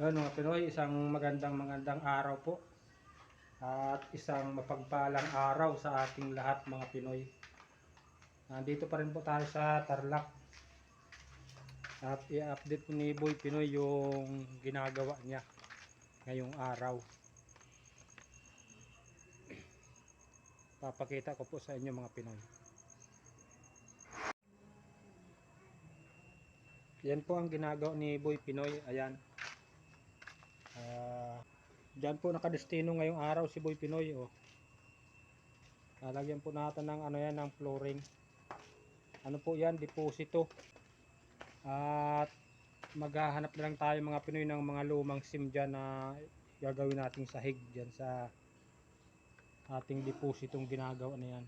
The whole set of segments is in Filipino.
Yun mga Pinoy, isang magandang magandang araw po. At isang mapagpalang araw sa ating lahat mga Pinoy. Nandito pa rin po tayo sa Tarlac. At i-update po ni Boy Pinoy yung ginagawa niya ngayong araw. Papakita ko po sa inyo mga Pinoy. Yan po ang ginagawa ni Boy Pinoy. Ayan. Ah, diyan po nakadestino ngayong araw si Boy Pinoy. Oh. Lalagyan po natin ng ano yan, ng flooring. Ano po yan, deposito. At maghahanap na lang tayo mga Pinoy ng mga lumang sim dyan na gagawin nating sahig dyan sa ating depositong ginagawa na yan.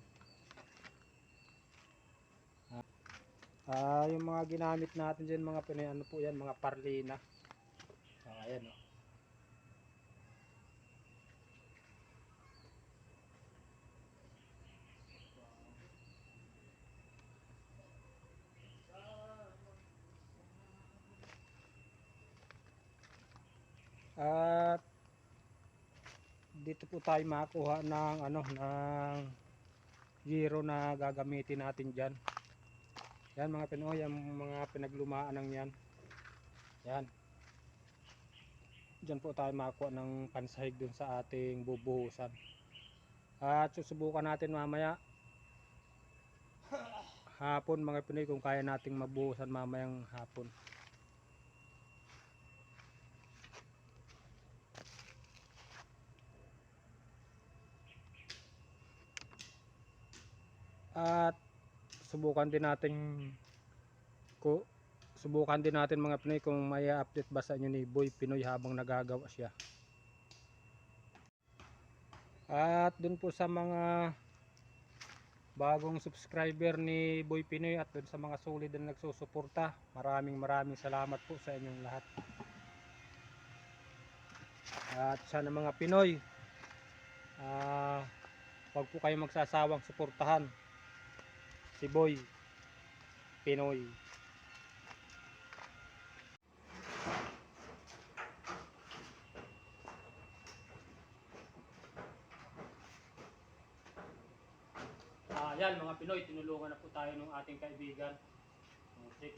Ah, yung mga ginamit natin dyan mga Pinoy, ano po yan, mga parlina. Ah, ayan oh. At dito po tayo makakuha ng ano ng zero na gagamitin natin diyan. Yan mga Pinoy, yung mga pinaglumaan ng yan. Yan. Diyan po tayo makakuha ng pansahig dun sa ating bubuhusan. At susubukan natin mamaya hapon mga Pinoy kung kaya nating mabuhusan mamayang hapon. At subukan din natin ko subukan din natin mga Pinoy kung may update ba sa inyo ni Boy Pinoy habang nagagawa siya. At dun po sa mga bagong subscriber ni Boy Pinoy at dun sa mga solid na nagsusuporta, maraming maraming salamat po sa inyong lahat. At sana mga Pinoy, ah wag po kayong magsasawang suportahan si Boy Pinoy. Ah, yan mga Pinoy, tinulungan na po tayo ng ating kaibigan. Music.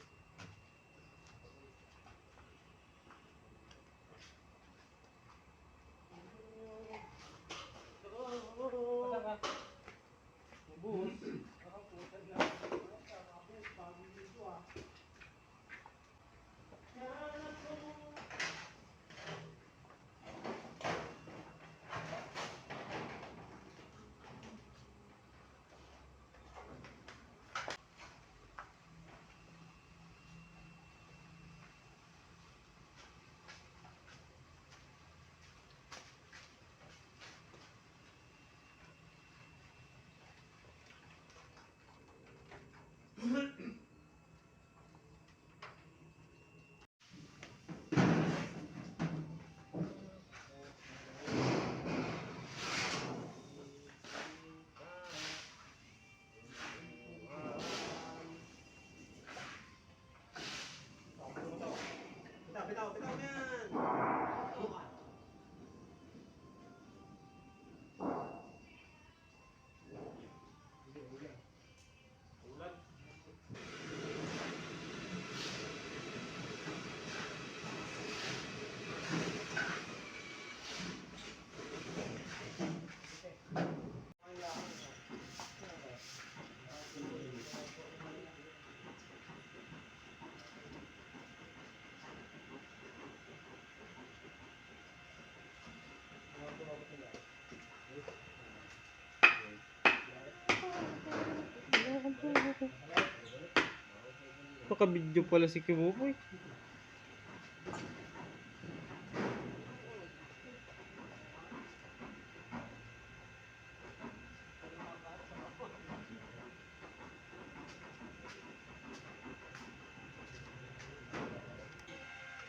Nakabidyo pala si Kibuboy.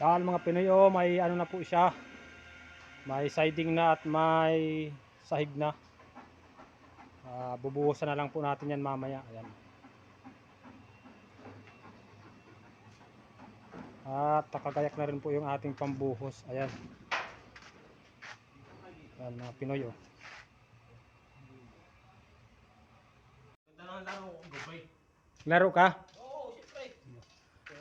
Yan mga Pinoy, oh, may ano na po siya. May siding na at may sahig na. Ah, bubuhusan na lang po natin yan mamaya. Ayan. At nakagayak na rin po yung ating pambuhos. Ayan. Ayan mga Pinoy oh. Laro ka? Oo, siyempre.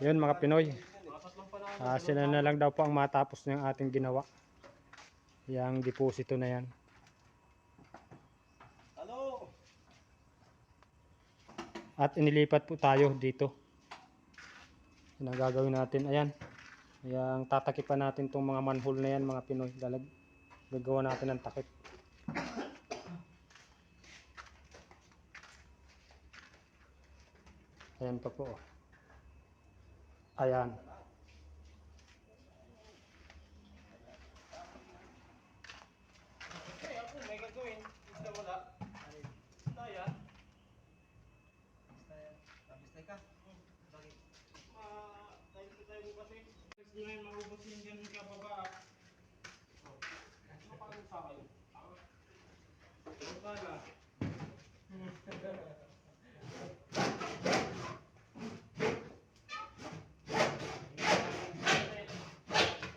Yun mga Pinoy. Na. Ah, sila na lang daw po ang matapos ng ating ginawa. Yang deposito na yan. At inilipat po tayo dito. Yan ang gagawin natin. Ayan. Yang tatakipan natin tong mga manhole na yan mga Pinoy. Dalag gagawa natin ng takip. Ayan pa po. oh. Ayan. Eh, ako, may gagawin. Basta wala. Taya. Tapos na ka. Bakit? Ma, tayo sa tayo kasi. Gusto na yung maubos yung dyan ka baba. Oh. Ano pa sa akin? Ano pa na?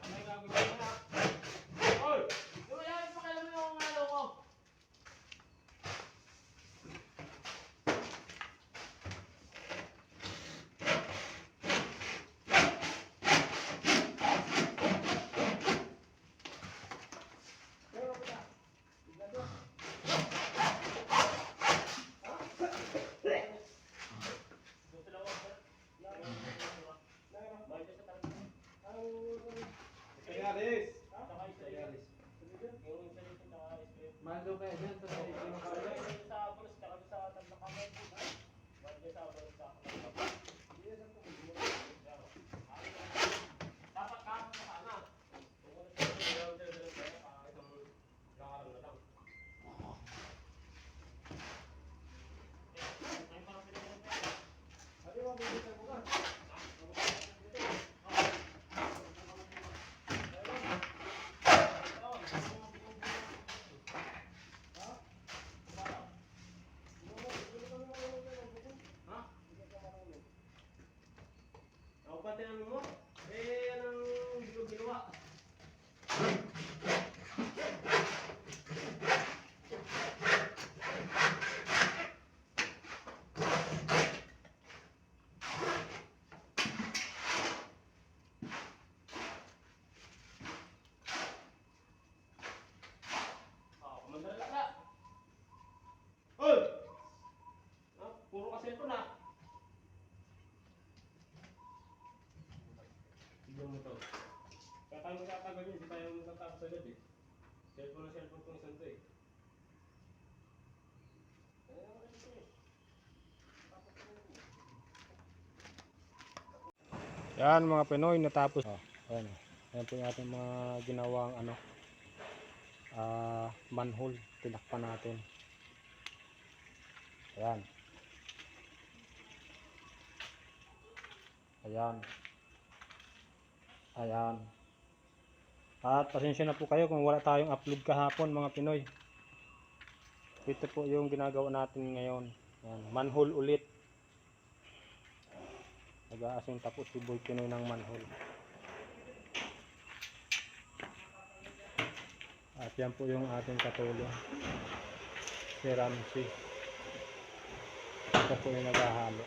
Ano gagawin mo na? Oy! Yung yan, pakialam mo yung ano ko. Kaya alis. Mando kayo dyan sa Ako pa tinanong mo? Eh, anong hindi ko ginawa? Ah, kumandala ka. Oy! Ah, puro ka cellphone ah. Tignan mo to. Kaya tayo magtatagal yun, hindi tayo magtatapos agad eh. Cellphone na cellphone kong isang to eh. Yan mga Pinoy natapos. Oh, ayan. Ayan po yung ating mga ginawang ano ah manhole tinakpan natin. Ayan. Ayan. Ayan. At pasensya na po kayo kung wala tayong upload kahapon mga Pinoy. Ito po yung ginagawa natin ngayon. Ayan. Manhole ulit. Nag-aasing tapos si Boy Pinoy ng manhole. At yan po yung ating katulong. Si Ramsey. Ito po yung naghahalo.